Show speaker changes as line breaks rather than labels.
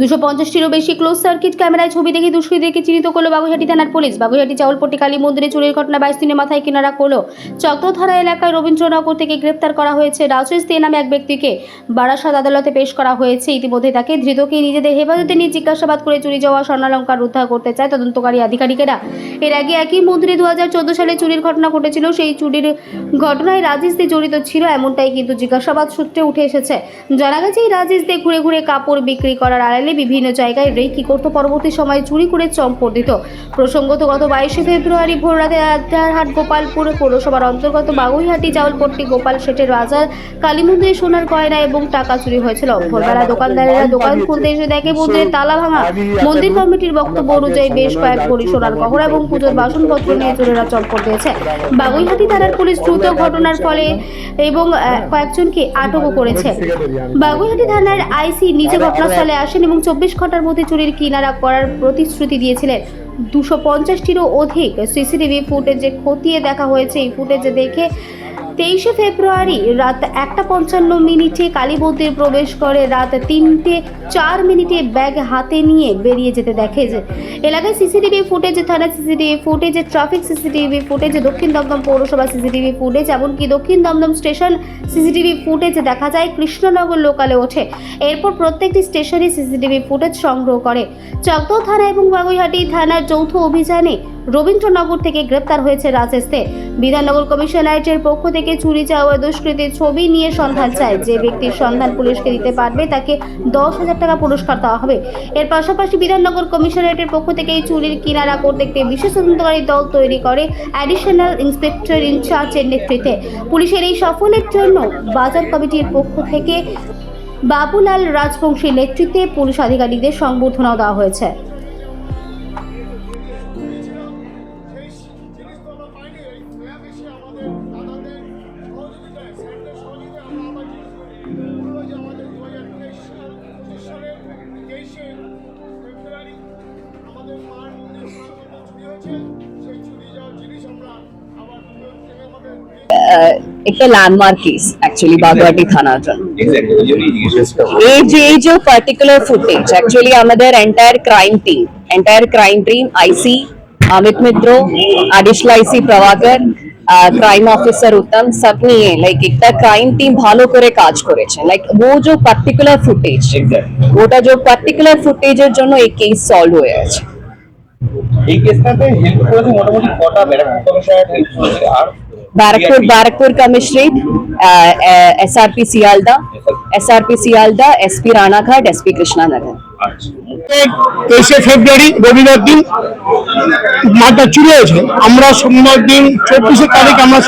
দুশো পঞ্চাশটিরও বেশি close circuit ক্যামেরায় ছবি দেখে দুষ্কৃতীদেরকে চিহ্নিত করল বাগুইহাটি থানার পুলিশ। বাগুইহাটি চাউলপট্টি কালী মন্দিরে চুরির ঘটনা বাইশ দিনের মাথায় কিনারা করল। চক্র এলাকায় রবীন্দ্রনগর থেকে গ্রেপ্তার করা হয়েছে রাজেশ দে নামে এক ব্যক্তিকে। বারাসাত আদালতে পেশ করা হয়েছে। ইতিমধ্যে তাকে ধৃতকে নিজেদের হেফাজতে নিয়ে জিজ্ঞাসাবাদ করে চুরি যাওয়া স্বর্ণালঙ্কার উদ্ধার করতে চায় তদন্তকারী আধিকারিকেরা। এর আগে একই মন্দিরে দু হাজার চোদ্দ সালে চুরির ঘটনা ঘটেছিল। সেই চুরির ঘটনায় রাজেশ দে জড়িত ছিল, এমনটাই কিন্তু জিজ্ঞাসাবাদ সূত্রে উঠে এসেছে। জানা গেছে, এই রাজেশ দে ঘুরে ঘুরে কাপড় বিক্রি করার আড়ালে বিভিন্ন জায়গায় রেকি করতো? পরবর্তী সময়ে চুরি করে চম্পট দিত। প্রসঙ্গত গত বাইশে ফেব্রুয়ারি ভোররাতে আদ্যারহাট গোপালপুর পৌরসভার অন্তর্গত বাগুইহাটি চাউলপট্টি গোপাল শেঠের রাজার কালীমন্দিরে সোনার গয়না এবং টাকা চুরি হয়েছিল। ভোরবেলা দোকানদারেরা দোকান খুলতে এসে দেখে মন্দিরের তালা ভাঙা। মন্দির কমিটির বক্তব্য অনুযায়ী বেশ কয়েক ভরি সোনার গহনা এবং পুজোর বাসনপত্র নিয়ে চোরেরা চম্পট দিয়েছে। বাগুইহাটি থানার পুলিশ দ্রুত ঘটনার ফলে এবং কয়েকজনকে আটকও করেছে। বাগুইহাটি থানার আইসি নিজে ঘটনাস্থলে আসেন এবং চব্বিশ ঘণ্টার মধ্যে চুরির কিনারা করার প্রতিশ্রুতি দিয়েছিলেন। দুশো পঞ্চাশটিরও অধিক সিসিটিভি ফুটেজে খতিয়ে দেখা হয়েছে। এই ফুটেজে দেখে তেইশে ফেব্রুয়ারি রাত একটা পঞ্চান্ন মিনিটে কালী মন্দির প্রবেশ করে রাত তিনটে চার মিনিটে ব্যাগ হাতে নিয়ে বেরিয়ে যেতে দেখে যে এলাকায় সিসিটিভি ফুটেজ, থানা সিসিটিভি ফুটেজ, ট্রাফিক সিসিটিভি ফুটেজে, দক্ষিণ দমদম পৌরসভা সিসিটিভি ফুটেজ, এমনকি দক্ষিণ দমদম স্টেশন সিসিটিভি ফুটেজ দেখা যায় কৃষ্ণনগর লোকালে ওঠে। এরপর প্রত্যেকটি স্টেশনে সিসিটিভি ফুটেজ সংগ্রহ করে। চকদহ থানা এবং বাগুইহাটি থানার যৌথ অভিযানে রবীন্দ্রনগর থেকে গ্রেপ্তার হয়েছে রাজেশ দে। বিধাননগর কমিশনারেটের পক্ষ থেকে চুরি যাওয়া দুষ্কৃতীর ছবি নিয়ে সন্ধান চায়। যে ব্যক্তির সন্ধান পুলিশকে দিতে পারবে, তাকে দশ হাজার টাকা পুরস্কার দেওয়া হবে। এর পাশাপাশি বিধাননগর কমিশনারেটের পক্ষ থেকে এই চুরির কিনারা করতে একটি বিশেষ তদন্তকারী দল তৈরি করে অ্যাডিশনাল ইন্সপেক্টর ইনচার্জের নেতৃত্বে। পুলিশের এই সফলের জন্য বাজার কমিটির পক্ষ থেকে বাবুলাল রাজবংশীর নেতৃত্বে পুলিশ আধিকারিকদের সংবর্ধনাও দেওয়া হয়েছে।
একটা ল্যান্ডমার্ক কেস অ্যাকচুয়ালি বাগুয়াটি থানার জন্য
এক্স্যাক্টলি ওই জন্যই জিজ্ঞেস করবো
এই যে এই যে পার্টিকুলার ফুটেজ অ্যাকচুয়ালি আমাদের entire crime team entire crime team IC Amit Mitra additional IC Prabhakar crime officer Uttam সব নিয়ে লাইক একটা ক্রাইম টিম ভালো করে কাজ করেছে লাইক ও যে পার্টিকুলার ফুটেজ
এক্স্যাক্টলি
ওটা যে পার্টিকুলার ফুটেজের জন্য এই কেস সলভ হয়ে আছে
এই কেসটাতে হেল্প করেছে মোটামুটি কটা Barrackpore commissioner Barakpur,
Barakpur Commissariat, uh, uh, SRP Sialda, SRP Sialda, SP Ranaghat, SP
Krishnanagar.
তেইশে ফেব্রুয়ারি রবিবার দিন মাঠটা চুরি হয়েছে আমরা সোমবার দিন চব্বিশে তারিখ আমরা